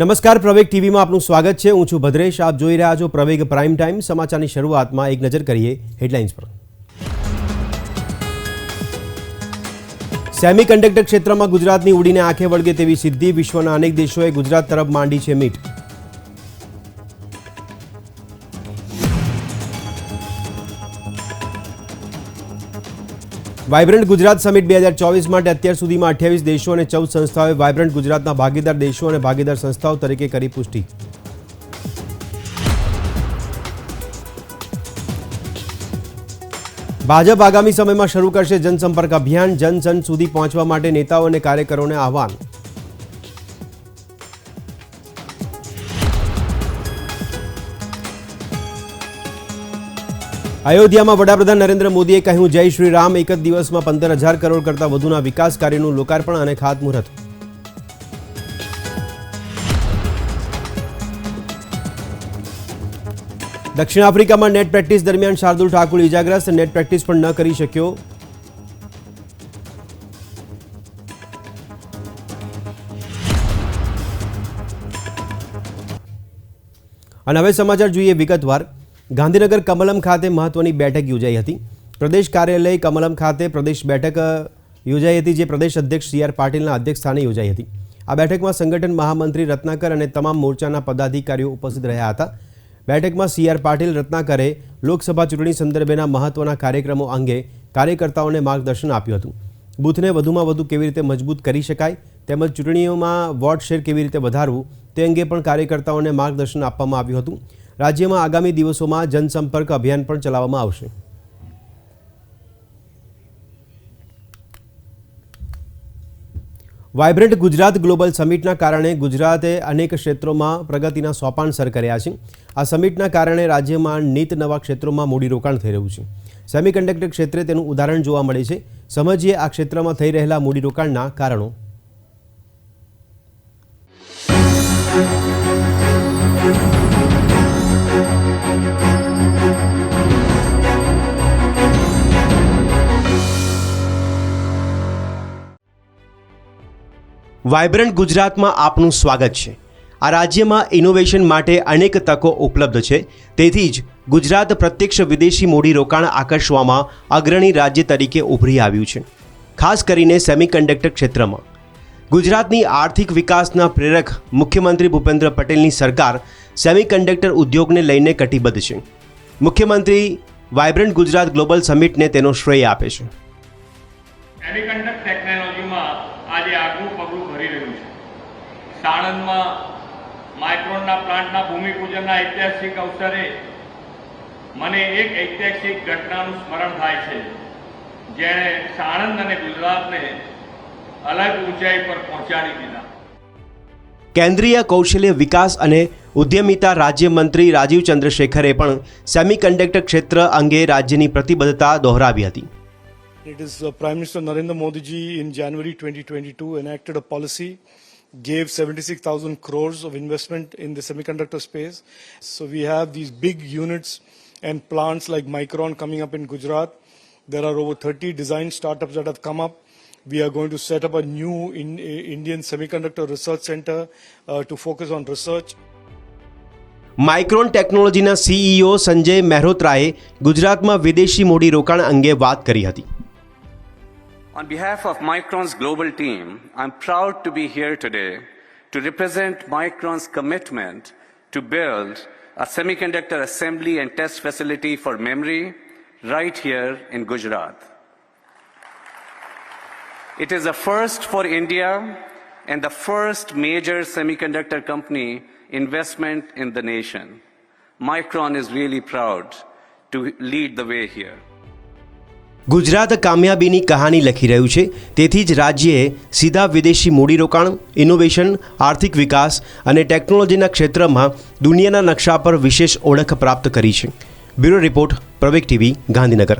નમસ્કાર, પ્રવેગ ટીવીમાં આપનું સ્વાગત છે. હું છું ભદ્રેશ. આપ જોઈ રહ્યા છો પ્રવેગ પ્રાઇમ ટાઈમ. સમાચારની શરૂઆતમાં એક નજર કરીએ હેડલાઇન્સ પર. સેમી કન્ડક્ટર ક્ષેત્રમાં ગુજરાતની ઉડીને આંખે વળગે તેવી સિદ્ધિ વિશ્વના અનેક દેશોએ ગુજરાત તરફ માંડી છે મીટ. વાઇબ્રન્ટ ગુજરાત સમિટ બે હજાર ચોવીસ માટે અત્યાર સુધીમાં અઠ્યાવીસ દેશો અને ચૌદ સંસ્થાઓએ વાઇબ્રન્ટ ગુજરાતના ભાગીદાર દેશો અને ભાગીદાર સંસ્થાઓ તરીકે કરી પુષ્ટિ. ભાજપ આગામી સમયમાં શરૂ કરશે જનસંપર્ક અભિયાન જન સુધી પહોંચવા માટે નેતાઓ અને કાર્યકરોને આહવાન. અયોધ્યામાં વડાપ્રધાન નરેન્દ્ર મોદીએ કહ્યું, જય શ્રી રામ એક જ દિવસમાં પંદર હજાર કરોડ કરતાં વધુના વિકાસ કાર્યનું લોકાર્પણ અને ખાતમુહૂર્ત. દક્ષિણ આફ્રિકામાં નેટ પ્રેક્ટિસ દરમિયાન શાર્દુલ ઠાકુર ઇજાગ્રસ્ત. નેટ પ્રેક્ટિસ પણ ન કરી શક્યો. અને હવે સમાચાર જોઈએ વિગતવાર. ગાંધીનગર કમલમ ખાતે મહત્વની બેઠક યોજાઈ હતી. પ્રદેશ કાર્યાલય કમલમ ખાતે પ્રદેશ બેઠક યોજાઈ હતી જે પ્રદેશ અધ્યક્ષ સી આર પાટીલના અધ્યક્ષસ્થાને યોજાઈ હતી. આ બેઠકમાં સંગઠન મહામંત્રી રત્નાકર અને તમામ મોરચાના પદાધિકારીઓ ઉપસ્થિત રહ્યા હતા. બેઠકમાં સી આર પાટીલ, રત્નાકરે લોકસભા ચૂંટણી સંદર્ભેના મહત્વના કાર્યક્રમો અંગે કાર્યકર્તાઓને માર્ગદર્શન આપ્યું હતું. બૂથને વધુમાં વધુ કેવી રીતે મજબૂત કરી શકાય, તેમજ ચૂંટણીઓમાં વોટ શેર કેવી રીતે વધારવું, તે અંગે પણ કાર્યકર્તાઓને માર્ગદર્શન આપવામાં આવ્યું હતું. રાજ્યમાં આગામી દિવસોમાં જનસંપર્ક અભિયાન પણ ચલાવવામાં આવશે. વાઇબ્રન્ટ ગુજરાત ગ્લોબલ સમિટના કારણે ગુજરાતે અનેક ક્ષેત્રોમાં પ્રગતિના સોપાન સર કર્યા છે. આ સમિટના કારણે રાજ્યમાં નીત નવા ક્ષેત્રોમાં મૂડીરોકાણ થઈ રહ્યું છે. સેમિકન્ડક્ટર ક્ષેત્રે તેનું ઉદાહરણ જોવા મળે છે. સમજીએ આ ક્ષેત્રમાં થઈ રહેલા મૂડીરોકાણના કારણો. વાઇબ્રન્ટ ગુજરાતમાં આપનું સ્વાગત છે. આ રાજ્યમાં ઇનોવેશન માટે અનેક તકો ઉપલબ્ધ છે. તેથી જ ગુજરાત પ્રત્યક્ષ વિદેશી મૂડીરોકાણ આકર્ષવામાં અગ્રણી રાજ્ય તરીકે ઉભરી આવ્યું છે. ખાસ કરીને સેમિકન્ડક્ટર ક્ષેત્રમાં. ગુજરાતની આર્થિક વિકાસના પ્રેરક મુખ્યમંત્રી ભૂપેન્દ્ર પટેલની સરકાર સેમિકન્ડક્ટર ઉદ્યોગને લઈને કટિબદ્ધ છે. મુખ્યમંત્રી વાઇબ્રન્ટ ગુજરાત ગ્લોબલ સમિટને તેનો શ્રેય આપે છે. સેમિકન્ડક્ટર ટેકનોલોજીમાં આજે આગવું પગલું સાણંદમાં માઇક્રોનના પ્લાન્ટના ભૂમિપૂજનના ઐતિહાસિક અવસરે મને એક ઐતિહાસિક ઘટનાનું સ્મરણ થાય છે. જેણે સાણંદ અને ગુજરાતને અલગ ઊંચાઈ પર પહોંચાડી દીધા. કેન્દ્રીય કૌશલ્ય વિકાસ અને ઉદ્યમિતા રાજ્યમંત્રી રાજીવ ચંદ્રશેખરે પણ સેમિકન્ડક્ટર ક્ષેત્ર અંગે રાજ્યની પ્રતિબદ્ધતા દોહરાવી હતી. It is uh, Prime Minister Narendra Modi ji in January 2022 enacted a policy, gave 76,000 crores of investment in the semiconductor space. So we have these big units and plants like Micron coming up in Gujarat. There are over 30 design startups that have come up. We are going to set up a new in, uh, Indian semiconductor research center uh, to focus on research. Micron ટેકનોલોજીના CEO Sanjay મહેરોત્રાએ ગુજરાતમાં વિદેશી મૂડીરોકાણ અંગે વાત કરી હતી On behalf of Micron's global team, I'm proud to be here today to represent Micron's commitment to build a semiconductor assembly and test facility for memory right here in Gujarat. It is a first for India and the first major semiconductor company investment in the nation. Micron is really proud to lead the way here. Gujarat કામયાબીની કહાની લખી રહ્યું છે. તેથી જ રાજ્યએ સીધા વિદેશી મૂડીરોકાણ innovation આર્થિક વિકાસ અને ટેકનોલોજીના ક્ષેત્રમાં દુનિયાના નકશા પર વિશેષ ઓળખ પ્રાપ્ત કરી છે. Bureau report પ્રવેક TV, Gandhinagar.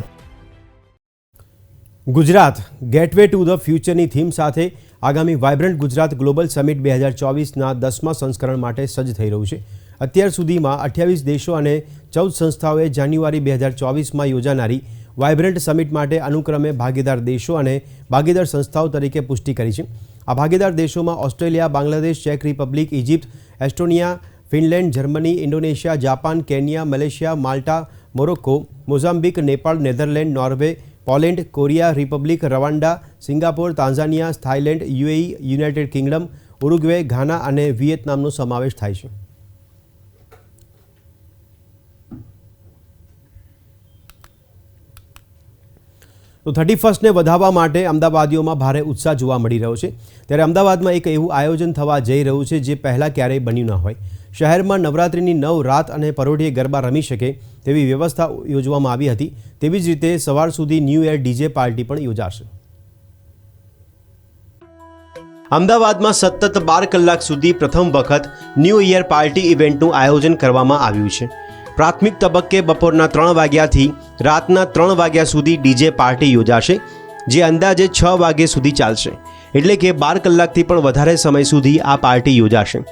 Gujarat gateway to the ફ્યુચરની theme સાથે આગામી વાઇબ્રન્ટ ગુજરાત ગ્લોબલ સમિટ બે હજાર ચોવીસના દસમા સંસ્કરણ માટે સજ્જ થઈ રહ્યું છે. અત્યાર સુધીમાં અઠ્યાવીસ દેશો અને ચૌદ સંસ્થાઓએ જાન્યુઆરી બે હજાર ચોવીસમાં યોજાનારી વાઇબ્રન્ટ સમિટ માટે અનુક્રમે ભાગીદાર દેશો અને ભાગીદાર સંસ્થાઓ તરીકે પુષ્ટિ કરી છે. આ ભાગીદાર દેશોમાં Australia, Bangladesh, check Republic Egypt Estonia, Finland, Germany, Indonesia, Japan, Kenya, Malaysia, Malta, Morocco, Mozambique, Nepal, Netherland, Norway, Poland, Korea Republic Rwanda Singapore, Tanzania, Thailand, UAE, United Kingdom, Uruguay, Ghana અને વિયેતનામનો સમાવેશ થાય છે. તો થર્ટી ફર્સ્ટને વધાવવા માટે અમદાવાદીઓમાં ભારે ઉત્સાહ જોવા મળી રહ્યો છે. ત્યારે અમદાવાદમાં એક એવું આયોજન થવા જઈ રહ્યું છે જે પહેલાં ક્યારેય બન્યું ન હોય. શહેરમાં નવરાત્રિની નવ રાત અને પરોઢીએ ગરબા રમી શકે તેવી વ્યવસ્થા યોજવામાં આવી હતી. તેવી જ રીતે સવાર સુધી ન્યૂ ઇયર ડીજે પાર્ટી પણ યોજાશે. અમદાવાદમાં સતત બાર કલાક સુધી પ્રથમ વખત ન્યૂ ઇયર પાર્ટી ઇવેન્ટનું આયોજન કરવામાં આવ્યું છે. પ્રાથમિક તબક્કે બપોરના ત્રણ વાગ્યાથી રાતના ત્રણ વાગ્યા સુધી ડીજે પાર્ટી યોજાશે, જે અંદાજે છ વાગ્યા સુધી ચાલશે. એટલે કે બાર કલાકથી પણ વધારે સમય સુધી આ પાર્ટી યોજાશે.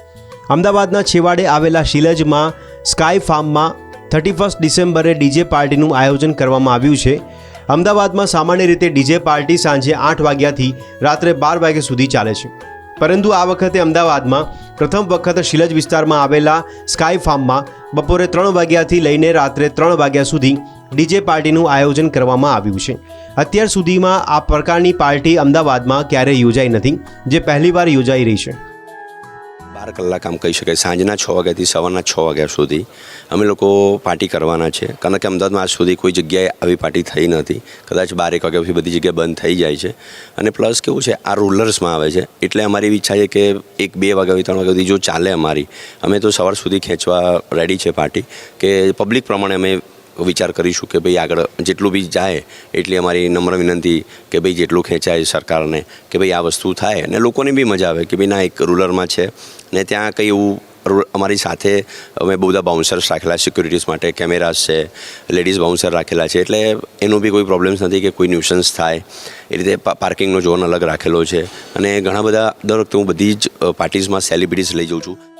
અમદાવાદના છેવાડે આવેલા શિલજમાં સ્કાય ફાર્મમાં થર્ટી ફર્સ્ટ ડિસેમ્બરે ડીજે પાર્ટીનું આયોજન કરવામાં આવ્યું છે. અમદાવાદમાં સામાન્ય રીતે ડીજે પાર્ટી સાંજે આઠ વાગ્યાથી રાત્રે બાર વાગ્યા સુધી ચાલે છે. પરંતુ આ વખતે અમદાવાદમાં પ્રથમ વખત શિલજ વિસ્તારમાં આવેલા સ્કાય ફાર્મમાં બપોરે ત્રણ વાગ્યાથી લઈને રાત્રે ત્રણ વાગ્યા સુધી ડીજે પાર્ટીનું આયોજન કરવામાં આવ્યું છે. અત્યાર સુધીમાં આ પ્રકારની પાર્ટી અમદાવાદમાં ક્યારેય યોજાઈ નથી, જે પહેલીવાર યોજાઈ રહી છે. બાર કલાક આમ કહી શકાય. સાંજના છ વાગ્યાથી સવારના છ વાગ્યા સુધી અમે લોકો પાર્ટી કરવાના છે. કારણ કે અમદાવાદમાં આજ સુધી કોઈ જગ્યાએ આવી પાર્ટી થઈ નથી. કદાચ બાર એક વાગ્યા પછી બધી જગ્યાએ બંધ થઈ જાય છે. અને પ્લસ કેવું છે, આ રૂલર્સમાં આવે છે. એટલે અમારી એવી ઈચ્છા છે કે એક બે વાગ્યા ત્રણ વાગ્યા સુધી જો ચાલે અમારી, અમે તો સવાર સુધી ખેંચવા રેડી છે પાર્ટી. કે પબ્લિક પ્રમાણે અમે વિચાર કરીશું કે ભાઈ આગળ જેટલું બી જાય એટલી અમારી નમ્ર વિનંતી કે ભાઈ જેટલું ખેંચાય સરકારને કે ભાઈ આ વસ્તુ થાય. અને લોકોને બી મજા આવે કે ભાઈ ના એક રૂરલમાં છે. ને ત્યાં કંઈ એવું અમારી સાથે અમે બહુ બધા બાઉન્સર્સ રાખેલા સિક્યુરિટીઝ માટે કેમેરાસ છે લેડીઝ બાઉન્સર રાખેલા છે. એટલે એનું બી કોઈ પ્રોબ્લેમ્સ નથી કે કોઈ ન્યુસન્સ થાય. એ રીતે પાર્કિંગનો ઝોન અલગ રાખેલો છે. અને ઘણા બધા દર વખતે હું બધી જ પાર્ટીઝમાં સેલિબ્રિટીઝ લઈ જાઉં છું.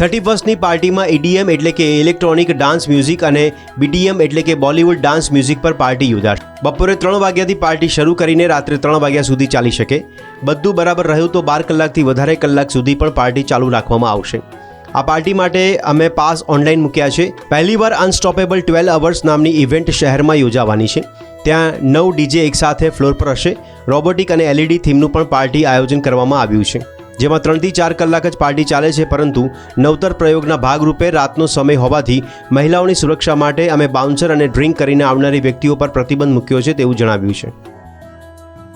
થર્ટી ફર્સ્ટની પાર્ટીમાં ઈડીએમ એટલે કે ઇલેક્ટ્રોનિક ડાન્સ મ્યુઝિક અને બીડીએમ એટલે કે બોલિવૂડ ડાન્સ મ્યુઝિક પર પાર્ટી યોજાશે બપોરે ત્રણ વાગ્યાથી પાર્ટી શરૂ કરીને રાત્રે ત્રણ વાગ્યા સુધી ચાલી શકે. બધું બરાબર રહ્યું તો બાર કલાકથી વધારે કલાક સુધી પણ પાર્ટી ચાલુ રાખવામાં આવશે. આ પાર્ટી માટે અમે પાસ ઓનલાઈન મૂક્યા છે. પહેલીવાર અનસ્ટોપેબલ ટ્વેલ્વ અવર્સ નામની ઇવેન્ટ શહેરમાં યોજાવાની છે. ત્યાં નવ ડીજે એકસાથે ફ્લોર પર હશે. રોબોટિક અને એલઈડી થીમનું પણ પાર્ટી આયોજન કરવામાં આવ્યું છે. જેમાં ત્રણથી ચાર કલાક જ પાર્ટી ચાલે છે પરંતુ નવતર પ્રયોગના ભાગરૂપે રાતનો સમય હોવાથી મહિલાઓની સુરક્ષા માટે અમે બાઉન્સર અને ડ્રિંક કરીને આવનારી વ્યક્તિઓ પર પ્રતિબંધ મૂક્યો છે તેવું જણાવ્યું છે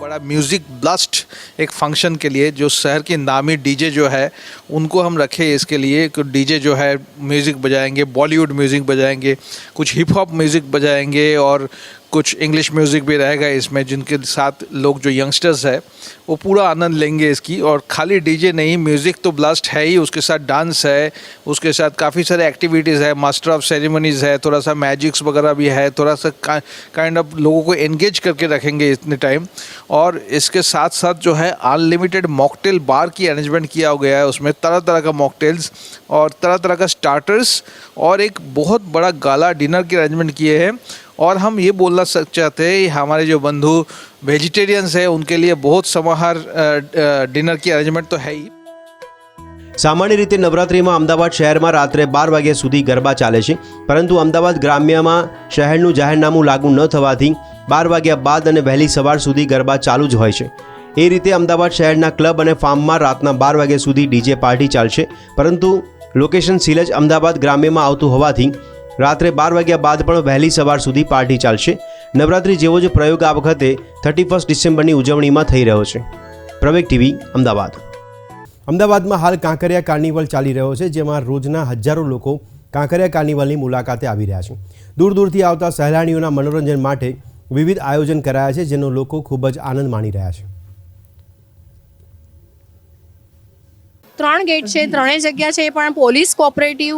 बड़ा म्यूज़िक ब्लास्ट एक फंक्शन के लिए जो शहर के नामी डीजे जो है उनको हम रखे इसके लिए कि डीजे जो है म्यूज़िक बजाएंगे बॉलीवुड म्यूज़िक बजाएंगे कुछ हिप हॉप म्यूज़िक बजाएंगे और कुछ इंग्लिश म्यूज़िक भी रहेगा इसमें, जिनके साथ लोग जो यंगस्टर्स है, वो पूरा आनंद लेंगे इसकी। और खाली डीजे नहीं म्यूज़िक तो ब्लास्ट है ही, उसके साथ डांस है, उसके साथ काफ़ी सारे एक्टिविटीज़ है मास्टर ऑफ़ सेरेमनीज़ है, थोड़ा सा मैजिक्स वगैरह भी है, थोड़ा सा काइंड ऑफ़ लोगों को एंगेज करके रखेंगे इतने टाइम और इसके साथ साथ जो है अनलिमिटेड मॉकटेल बार की अरेंजमेंट किया गया है, उसमें तरह तरह का मॉकटेल्स और तरह तरह का स्टार्टर्स और एक बहुत बड़ा गाला डिनर की अरेंजमेंट किए हैं। और हम ये बोलना सक चाहते हैं हमारे जो बंधु वेजिटेरियंस हैं उनके लिए बहुत समाहार डिनर की अरेंजमेंट तो है ही સામાન્ય રીતે નવરાત્રિમાં અમદાવાદ શહેરમાં રાત્રે બાર વાગ્યા સુધી ગરબા ચાલે છે પરંતુ અમદાવાદ ગ્રામ્યમાં શહેરનું જાહેરનામું લાગુ ન થવાથી બાર વાગ્યા બાદ અને વહેલી સવાર સુધી ગરબા ચાલુ જ હોય છે એ રીતે અમદાવાદ શહેરના ક્લબ અને ફાર્મમાં રાતના બાર વાગ્યા સુધી ડીજે પાર્ટી ચાલશે પરંતુ લોકેશન સિલજ અમદાવાદ ગ્રામ્યમાં આવતું હોવાથી રાત્રે બાર વાગ્યા બાદ પણ વહેલી સવાર સુધી પાર્ટી ચાલશે. નવરાત્રી જેવો જ પ્રયોગ આ વખતે થર્ટી ફર્સ્ટ ડિસેમ્બરની ઉજવણીમાં થઈ રહ્યો છે. પ્રવેગ ટીવી, અમદાવાદ. અમદાવાદમાં હાલ કાંકરિયા કાર્નિવલ ચાલી રહ્યો છે, જેમાં રોજના હજારો લોકો કાંકરિયા કાર્નિવલની મુલાકાતે આવી રહ્યા છે. દૂર દૂરથી આવતા સહેલાણીઓના મનોરંજન માટે વિવિધ આયોજન કરાયા છે, જેનો લોકો ખૂબ જ આનંદ માણી રહ્યા છે. ત્રણ ગેટ છે, ત્રણેય જગ્યા છે, પણ police cooperative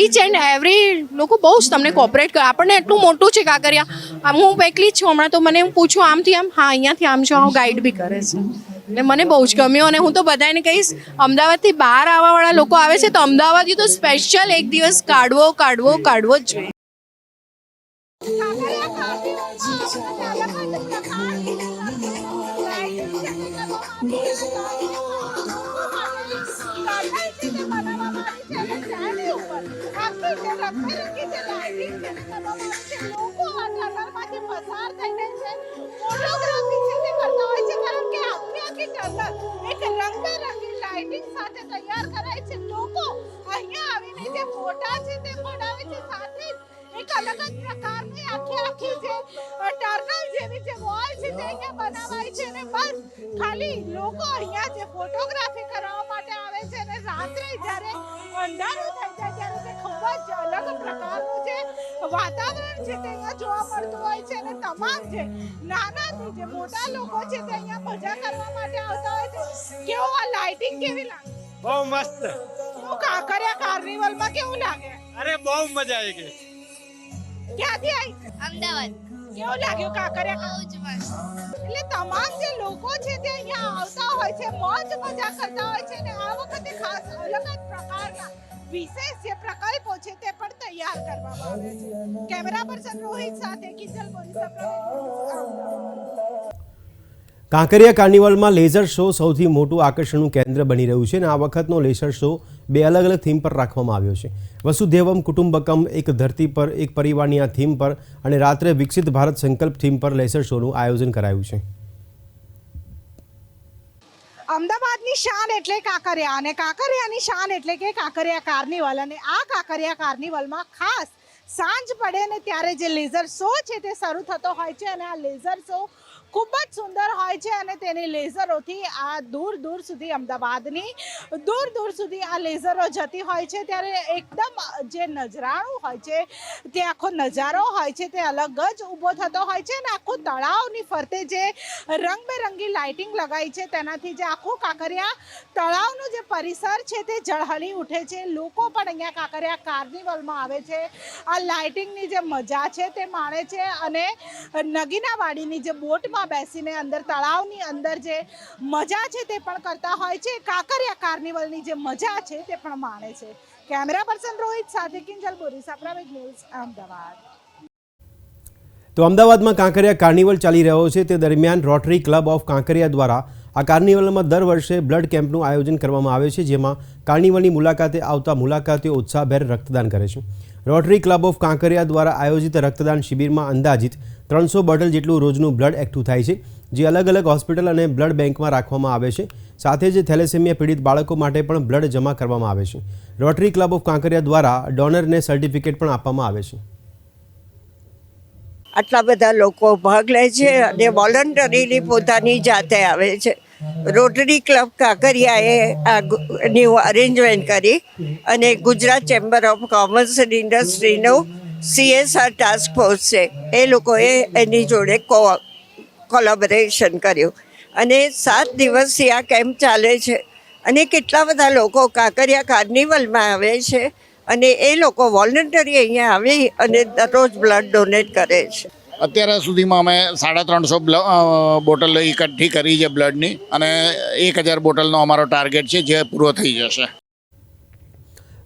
each and every લોકો બહુ જ તમને કોઓપરેટ કરે. આપણને એટલું મોટું છે કાંકરિયા. હું એકલી જ છું, હમણાં તો મને હું પૂછું આમથી આમ, હા, અહીંયાથી આમ જાઓ ગાઈડ બી કરે છે. એટલે મને બહુ જ ગમ્યું અને હું તો બધાને કહીશ, અમદાવાદથી બહાર આવવાવાળા લોકો આવે છે, તો અમદાવાદથી તો સ્પેશિયલ એક દિવસ કાઢવો કાઢવો કાઢવો જ જોઈએ. Thank સાથે બનાવાય છે અને બસ ખાલી લોકો અહીંયા જે ફોટોગ્રાફી કરવા માટે આવે છે અને રાત્રે જ્યારે અંધારું થઈ જાય ત્યારે તે ખૂબ જ અલગ પ્રકારનું જે વાતાવરણ છે તે અહીંયા જોવા મળતું હોય છે અને તમામ જે નાનાથી જે મોટા લોકો છે તે અહીંયા મજા કરવા માટે આવતા હોય છે. કેવું આ લાઇટિંગ કેવી લાગે? બહુ મસ્ત. કેવું કાંકરિયા કાર્નિવલમાં કેવું લાગે? અરે બહુ મજા આવી ગઈ. ક્યાંથી આવી? અમદાવાદ. કેવું લાગ્યું કાંકરિયા બહુ જ મસ્ત. એટલે તમામ જે લોકો છે તે અહીંયા આવતા હોય છે મોજ મજા કરતા હોય છે આ વખતે ખાસ અલગ પ્રકારના વિશેષ જે પ્રકલ્પો છે તે પણ તૈયાર કરવામાં આવે છે. કેમેરા પર્સન રોહિત સાથે કિંજલ બોરીસા કાંકરિયા કાર્નિવલમાં લેઝર શો સૌથી મોટું આકર્ષણનું કેન્દ્ર બની રહ્યું છે અને આ વખતનો લેઝર શો બે અલગ અલગ થીમ પર રાખવામાં આવ્યો છે. વસુધેવમ કુટુંબકમ એક ધરતી પર, એક પરિવારની આ થીમ પર અને રાત્રે વિકસિત ભારત સંકલ્પ થીમ પર લેઝર શોનું આયોજન કરાયું છે. અમદાવાદની શાન એટલે કાંકરિયા અને કાંકરિયાની શાન એટલે કે કાંકરિયા કાર્નિવલ અને આ કાંકરિયા કાર્નિવલમાં ખાસ સાંજ પડે ને ત્યારે જે લેઝર શો છે તે શરૂ થતો હોય છે અને આ લેઝર શો ખૂબ જ સુંદર હોય છે અને તેની લેઝરોથી આ દૂર દૂર સુધી અમદાવાદની દૂર દૂર સુધી આ લેઝરો જતી હોય છે. ત્યારે એકદમ જે નજરાણું હોય છે, તે આખો નજારો હોય છે, તે અલગ જ ઊભો થતો હોય છે અને આખો તળાવની ફરતે જે રંગબેરંગી લાઇટિંગ લગાવી છે, તેનાથી જે આખું કાંકરિયા તળાવનું જે પરિસર છે, તે ઝળહળી ઉઠે છે. લોકો પણ અહીંયા કાંકરિયા કાર્નિવલમાં આવે છે. આ લાઇટિંગની જે મજા છે, તે માણે છે અને નગીનાવાડીની જે બોટમાં બેસીને અંદર તળાવની અંદર જે મજા છે તે પણ કરતા હોય છે. કાંકરિયા કાર્નિવલની જે મજા છે તે પણ માણે છે. કેમેરા પર્સન રોહિત સાથે કિંજલ બોરીસા પ્રવેગ ન્યૂઝ, અમદાવાદ. તો અમદાવાદમાં કાંકરિયા કાર્નિવલ ચાલી રહ્યો છે. તે દરમિયાન રોટરી ક્લબ ઓફ કાંકરિયા દ્વારા આ કાર્નિવલમાં દર વર્ષે બ્લડ કેમ્પનું આયોજન કરવામાં આવે છે, જેમાં કાર્નિવલની મુલાકાતે આવતા મુલાકાતીઓ ઉત્સાહભેર રક્તદાન કરે છે. રોટરી ક્લબ ઓફ કાંકરિયા દ્વારા આયોજિત રક્તદાન શિબિરમાં અંદાજિત ત્રણસો બોટલ જેટલું રોજનું બ્લડ એકઠું થાય છે, જે અલગ અલગ હોસ્પિટલ અને બ્લડ બેંકમાં રાખવામાં આવે છે. સાથે જ થેલેસેમિયા પીડિત બાળકો માટે પણ બ્લડ જમા કરવામાં આવે છે. રોટરી ક્લબ ઓફ કાંકરિયા દ્વારા ડોનરને સર્ટિફિકેટ પણ આપવામાં આવે છે. આટલા બધા લોકો ભાગ લે છે અને વોલન્ટરીલી પોતાની જાતે આવે છે. રોટરી ક્લબ કાંકરિયાએ આ ગુ- ની અરેન્જમેન્ટ કરી અને Gujarat chamber of commerce and ઇન્ડસ્ટ્રીનું CSR task force છે. એ લોકોએ એની જોડે કો કોલાબોરેશન કર્યું. અને સાત દિવસથી આ કેમ્પ ચાલે છે. અને કેટલા બધા લોકો કાંકરિયા કાર્નિવલમાં આવે છે અને એ લોકો વોલન્ટરી અહીંયા આવી અને દરરોજ બ્લડ ડોનેટ કરે છે. અત્યાર સુધીમાં અમે સાડા ત્રણસો બોટલ એકઠી કરી છે બ્લડની અને એક હજાર બોટલનો અમારો ટાર્ગેટ છે જે પૂરો થઈ જશે.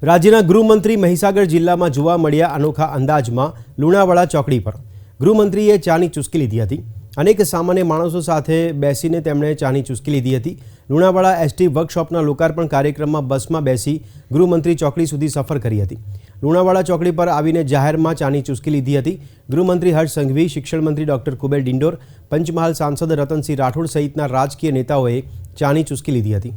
રાજ્યના ગૃહમંત્રી મહીસાગર જિલ્લામાં જોવા મળ્યા અનોખા અંદાજમાં લુણાવાડા ચોકડી પર. ગૃહમંત્રીએ ચાની ચુસ્કી લીધી હતી. અનેક સામાન્ય માણસો સાથે બેસીને તેમણે ચાની ચુસ્કી લીધી હતી. લુણાવાડા એસટી વર્કશોપના લોકાર્પણ કાર્યક્રમમાં બસમાં બેસી ગૃહમંત્રી ચોકડી સુધી સફર કરી હતી. લુણાવાડા ચોકડી પર આવીને જાહેરમાં ચાની ચુસ્કી લીધી હતી. ગૃહમંત્રી હર્ષ સંઘવી, શિક્ષણ મંત્રી ડોક્ટર કુબેર ડિંડોર, પંચમહાલ સાંસદ રતનસિંહ રાઠોડ સહિતના રાજકીય નેતાઓએ ચાની ચુસ્કી લીધી હતી.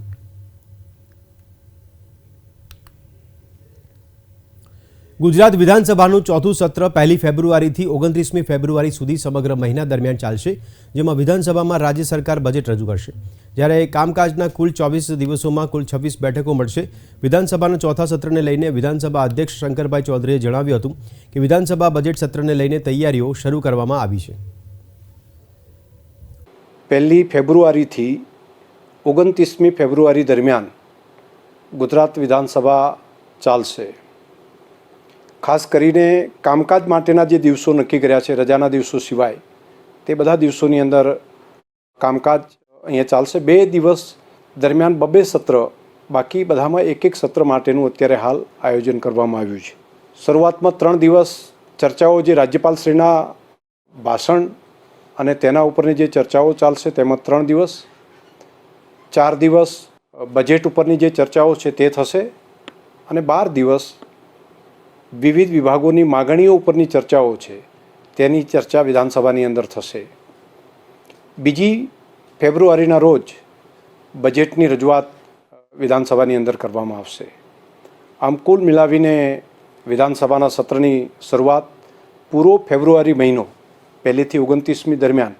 ગુજરાત વિધાનસભાનું ચોથું સત્ર પહેલી ફેબ્રુઆરીથી ઓગણત્રીસમી ફેબ્રુઆરી સુધી સમગ્ર મહિના દરમિયાન ચાલશે, જેમાં વિધાનસભામાં રાજ્ય સરકાર બજેટ રજૂ કરશે. જ્યારે કામકાજના કુલ ચોવીસ દિવસોમાં કુલ છવ્વીસ બેઠકો મળશે. વિધાનસભાના ચોથા સત્રને લઈને વિધાનસભા અધ્યક્ષ શંકરભાઈ ચૌધરીએ જણાવ્યું હતું કે વિધાનસભા બજેટ સત્રને લઈને તૈયારીઓ શરૂ કરવામાં આવી છે. પહેલી ફેબ્રુઆરીથી ઓગણત્રીસમી ફેબ્રુઆરી દરમિયાન ગુજરાત વિધાનસભા ચાલશે. ખાસ કરીને કામકાજ માટેના જે દિવસો નક્કી કર્યા છે, રજાના દિવસો સિવાય, તે બધા દિવસોની અંદર કામકાજ અહીંયા ચાલશે. બે દિવસ દરમિયાન બબે સત્ર, બાકી બધામાં એક એક સત્ર માટેનું અત્યારે હાલ આયોજન કરવામાં આવ્યું છે. શરૂઆતમાં ત્રણ દિવસ ચર્ચાઓ જે રાજ્યપાલશ્રીના ભાષણ અને તેના ઉપરની જે ચર્ચાઓ ચાલશે, તેમાં ત્રણ દિવસ. ચાર દિવસ બજેટ ઉપરની જે ચર્ચાઓ છે, તે થશે. અને બાર દિવસ વિવિધ વિભાગોની માગણીઓ ઉપરની ચર્ચાઓ છે. તેની ચર્ચા વિધાનસભાની અંદર થશે. બીજી ફેબ્રુઆરીના રોજ બજેટની રજૂઆત વિધાનસભાની અંદર કરવામાં આવશે. આમ કુલ મિલાવીને વિધાનસભાના સત્રની શરૂઆત પૂરો ફેબ્રુઆરી મહિનો, પહેલીથી ઓગણત્રીસમી દરમિયાન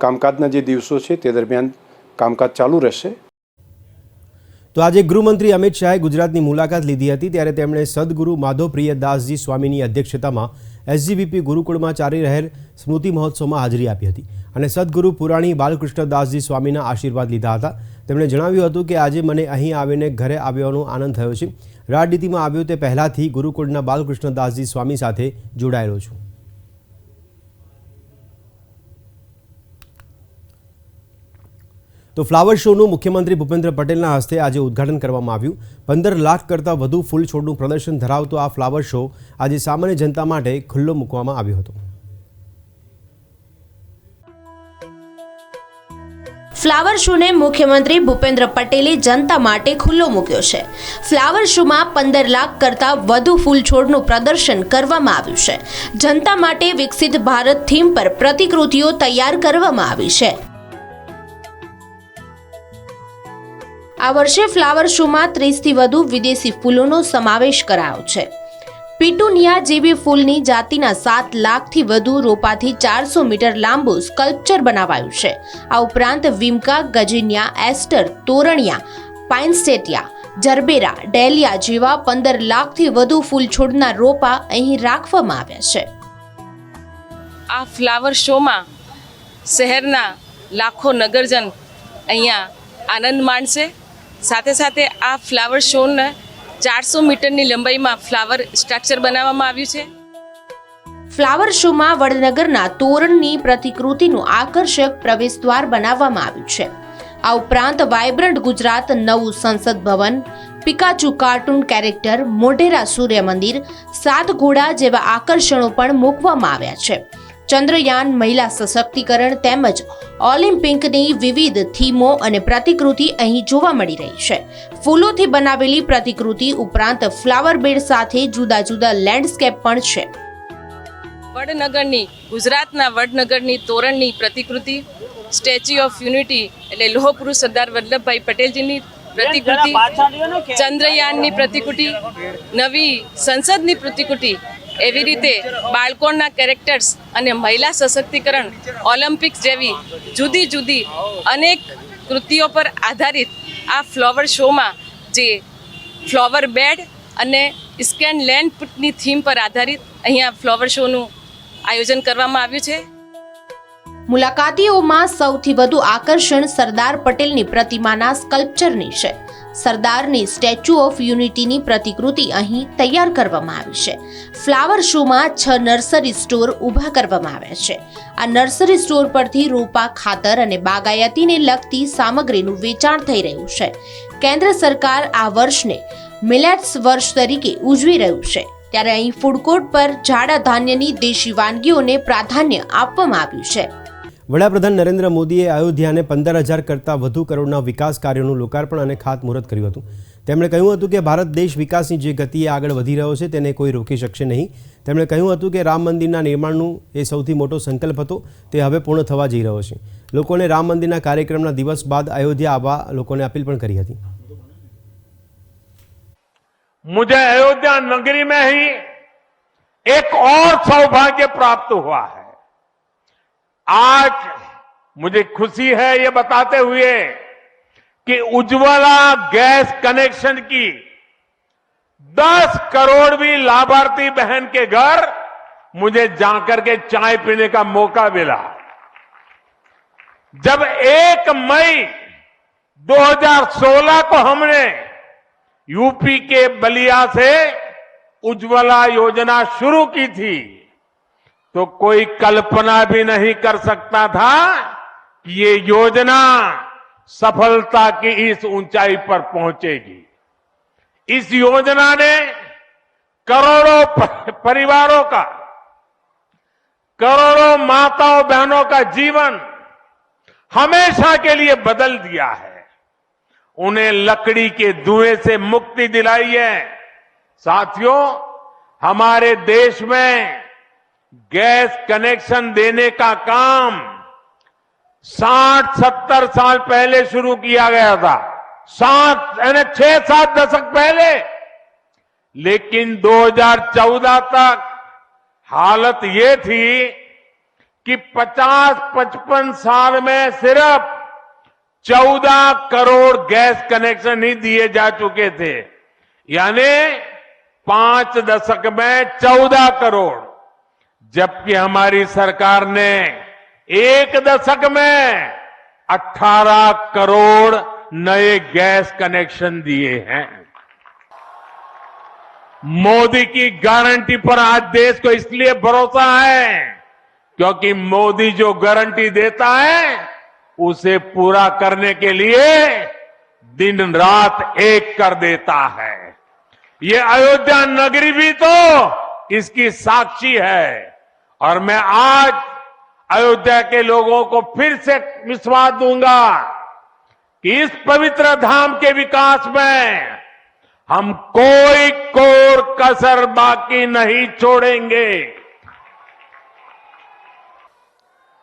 કામકાજના જે દિવસો છે તે દરમિયાન કામકાજ ચાલુ રહેશે. તો આજે ગૃહમંત્રી અમિત શાહે ગુજરાતની મુલાકાત લીધી હતી, ત્યારે તેમણે સદગુરુ માધવપ્રિય દાસજી સ્વામીની અધ્યક્ષતામાં એસજીવીપી ગુરુકુળમાં ચાલી રહેલ સ્મૃતિ મહોત્સવમાં હાજરી આપી હતી અને સદગુરુ પુરાણી બાલકૃષ્ણદાસજી સ્વામીના આશીર્વાદ લીધા હતા. તેમણે જણાવ્યું હતું કે, આજે મને અહીં આવીને ઘરે આવ્યાનો આનંદ થયો છે. રાજનીતિમાં આવ્યો તે પહેલાંથી ગુરુકુળના બાલકૃષ્ણદાસજી સ્વામી સાથે જોડાયેલો છું. તો ફ્લાવર શોનું મુખ્યમંત્રી ભૂપેન્દ્ર પટેલના હસ્તે આજે ઉદ્ઘાટન કરવામાં આવ્યું. પંદર લાખ કરતાં વધુ ફૂલ છોડનું પ્રદર્શન ધરાવતો આ ફ્લાવર શો આજે સામાન્ય જનતા માટે ખુલ્લો મૂકવામાં આવ્યો હતો. ફ્લાવર શોને મુખ્યમંત્રી ભૂપેન્દ્ર પટેલે જનતા માટે ખુલ્લો મૂક્યો છે. ફ્લાવર શોમાં પંદર લાખ કરતાં વધુ ફૂલ છોડનું પ્રદર્શન કરવામાં આવ્યું છે. જનતા માટે વિકસિત ભારત થીમ પર પ્રતિકૃતિઓ તૈયાર કરવામાં આવી છે. આ વર્ષે ફ્લાવર શોમાં ત્રીસથી વધુ વિદેશી ફૂલોનો સમાવેશ કરાયો છે. પીટુનિયા જેવી ફૂલની જાતિના સાત લાખથી વધુ રોપાથી ચારસો મીટર લાંબુ સ્કલ્પચર બનાવાયું છે. આ ઉપરાંત વિમકા, ગજિનિયા, એસ્ટર, તોરણિયા પાઇન્સેટિયા જરબેરા, ડેલિયા જેવા પંદર લાખથી વધુ ફૂલ છોડના રોપા અહીં રાખવામાં આવ્યા છે. આ ફ્લાવર શોમાં શહેરના લાખો નગરજન અહીંયા આનંદ માણશે. સાથે સાથે આ ફ્લાવર શોને ચારસો મીટરની લંબાઈમાં ફ્લાવર સ્ટ્રક્ચર બનાવવામાં આવ્યું છે. ફ્લાવર શોમાં વડનગરના તોરણની પ્રતિકૃતિનું આકર્ષક પ્રવેશદ્વાર બનાવવામાં આવ્યું છે. આ ઉપરાંત વાઇબ્રન્ટ ગુજરાત નવું સંસદ ભવન, Pikachu cartoon character, Modhera Surya Mandir સાત ઘોડા જેવા આકર્ષણો પણ મૂકવામાં આવ્યા છે. ચંદ્રયાન મહિલા સશક્તિકરણ તેમજ ઓલિમ્પિકની વિવિધ થીમો અને પ્રતિકૃતિ અહીં જોવા મળી રહી છે. ફૂલોથી બનાવેલી પ્રતિકૃતિ ઉપરાંત ફ્લાવર બેડ સાથે જુદા જુદા લેન્ડસ્કેપ પણ છે. વડનગરની ગુજરાતના વડનગરની તોરણની પ્રતિકૃતિ સ્ટેચ્યુ ઓફ યુનિટી એટલે લોહપુરુષ સરદાર વલ્લભભાઈ પટેલજીની પ્રતિકૃતિ ચંદ્રયાનની પ્રતિકૃતિ નવી સંસદની પ્રતિકૃતિ એવી રીતે બાળકોના કેરેક્ટર્સ અને મહિલા સશક્તિકરણ ઓલિમ્પિક્સ જેવી જુદી જુદી અનેક કૃતિઓ પર આધારિત આ ફ્લાવર શોમાં જે ફ્લાવર બેડ અને સ્કેન લેન્ડની થીમ પર આધારિત અહીંયા ફ્લાવર શોનું આયોજન કરવામાં આવ્યું છે. મુલાકાતીઓમાં સૌથી વધુ આકર્ષણ સરદાર પટેલની પ્રતિમાના સ્કલ્પચરની છે. સરદારની સ્ટેચ્યુ ઓફ યુનિટીની પ્રતિકૃતિ અહીં તૈયાર કરવામાં આવી છે. ફ્લાવર શોમાં છ નર્સરી સ્ટોર ઊભા કરવામાં આવ્યા છે. આ નર્સરી સ્ટોર પરથી રોપા, ખાતર અને બાગાયતીને લગતી સામગ્રીનું વેચાણ થઈ રહ્યું છે. કેન્દ્ર સરકાર આ વર્ષને મિલેટ્સ વર્ષ તરીકે ઉજવી રહ્યું છે. ત્યારે અહીં ફૂડકોર્ટ પર જાડા ધાન્યની દેશી વાનગીઓને પ્રાધાન્ય આપવામાં આવ્યું છે. વડાપ્રધાન નરેન્દ્ર મોદીએ અયોધ્યાને પંદર હજાર કરતાં વધુ કરોડના વિકાસ કાર્યોનું લોકાર્પણ અને ખાતમુહૂર્ત કર્યું હતું તેમણે કહ્યું હતું કે ભારત દેશ વિકાસની જે ગતિએ આગળ વધી રહ્યો છે તેને કોઈ રોકી શકશે નહીં તેમણે કહ્યું હતું કે રામ મંદિરના નિર્માણનું એ સૌથી મોટો સંકલ્પ હતો તે હવે પૂર્ણ થવા જઈ રહ્યો છે લોકોને રામ મંદિરના કાર્યક્રમના દિવસ બાદ અયોધ્યા આવવા લોકોને અપીલ પણ કરી હતી मुझे अयोध्या नगरी में ही एक और सौभाग्य प्राप्त हुआ है आज मुझे खुशी है ये बताते हुए कि उज्ज्वला गैस कनेक्शन की 10 करोड़वीं लाभार्थी बहन के घर मुझे जाकर के चाय पीने का मौका मिला। जब एक मई 2016 को हमने यूपी के बलिया से उज्ज्वला योजना शुरू की थी तो कोई कल्पना भी नहीं कर सकता था कि ये योजना सफलता की इस ऊंचाई पर पहुंचेगी। इस योजना ने करोड़ों परिवारों का, करोड़ों माताओं बहनों का जीवन हमेशा के लिए बदल दिया है। उन्हें लकड़ी के धुएँ से मुक्ति दिलाई है। साथियों, हमारे देश में गैस कनेक्शन देने का काम 60-70 साल पहले शुरू किया गया था। सात, यानी छह, सात दशक पहले। लेकिन 2014 तक हालत ये थी कि 50-55 साल में सिर्फ़ 14 करोड़ गैस कनेक्शन ही दिए जा चुके थे। यानी पाँच दशक में 14 करोड़। जबकि हमारी सरकार ने एक दशक में 18 करोड़ नए गैस कनेक्शन दिए हैं। मोदी की गारंटी पर आज देश को इसलिए भरोसा है क्योंकि मोदी जो गारंटी देता है, उसे पूरा करने के लिए दिन रात एक कर देता है। ये अयोध्या नगरी भी तो इसकी साक्षी है। और मैं आज अयोध्या के लोगों को फिर से विश्वास दूँगा कि इस पवित्र धाम के विकास में हम कोई कोर कसर बाकी नहीं छोड़ेंगे।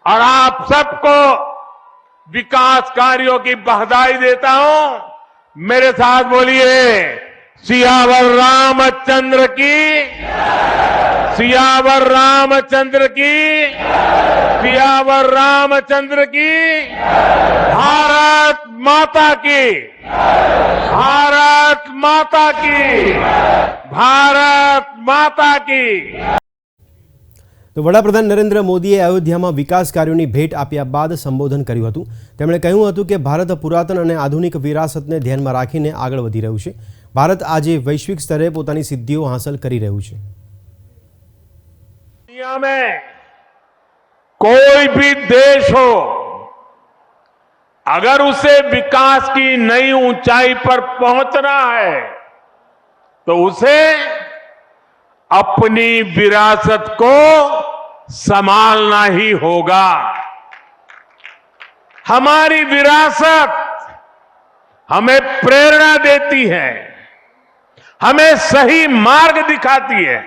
और आप सबको विकास कार्यों की बधाई देता हूँ। मेरे साथ बोलिए सियावर रामचंद्र की सियावर रामचंद्र की सियावर रामचंद्र की भारत माता की भारत माता की भारत माता की તો વડાપ્રધાન નરેન્દ્ર મોદીએ અયોધ્યામાં વિકાસ કાર્યોની ભેટ આપ્યા બાદ સંબોધન કર્યું હતું તેમણે કહ્યું હતું કે ભારત પુરાતન અને આધુનિક વિરાસતને ધ્યાનમાં રાખીને આગળ વધી રહ્યું છે ભારત આજે વૈશ્વિક સ્તરે પોતાની સિદ્ધિઓ હાંસલ કરી રહ્યું છે दुनिया में कोई भी देश हो अगर उसे विकास की नई ऊंचाई पर पहुंचना है तो उसे अपनी विरासत को संभालना ही होगा हमारी विरासत हमें प्रेरणा देती है हमें सही मार्ग दिखाती है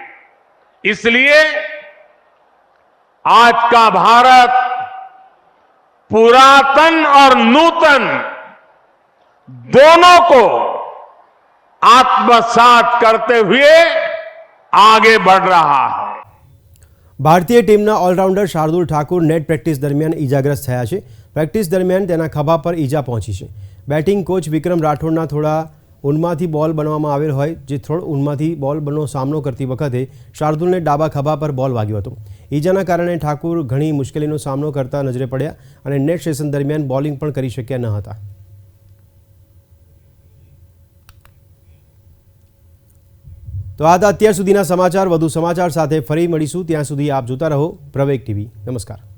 इसलिए आज का भारत पुरातन और नूतन दोनों को आत्मसात करते हुए आगे बढ़ रहा है ભારતીય ટીમના allrounder Shardul Thakur net practice દરમિયાન ઈજાગ્રસ્ત થયા છે પ્રેક્ટિસ દરમિયાન તેના ખભા પર ઈજા પહોંચી છે બેટિંગ કોચ વિક્રમ રાઠોડના થોડા ઊનમાંથી બોલ બનવામાં આવેલ હોય, જે થ્રોડ ઊનમાંથી બોલ બનનો સામનો કરતી વખતે શાર્દુલને ડાબા ખભા પર બોલ વાગ્યો હતો. ઈજાના કારણે ઠાકુર ઘણી મુશ્કેલીનો સામનો કરતા નજરે પડ્યા અને નેટ સેશન દરમિયાન બોલિંગ પણ કરી શક્યા ન હતા. તો આ હતા અત્યાર સુધીના સમાચાર, વધુ સમાચાર સાથે ફરી મળીશું. ત્યાં સુધી આપ જોતા રહો પ્રવેગ ટીવી. નમસ્કાર.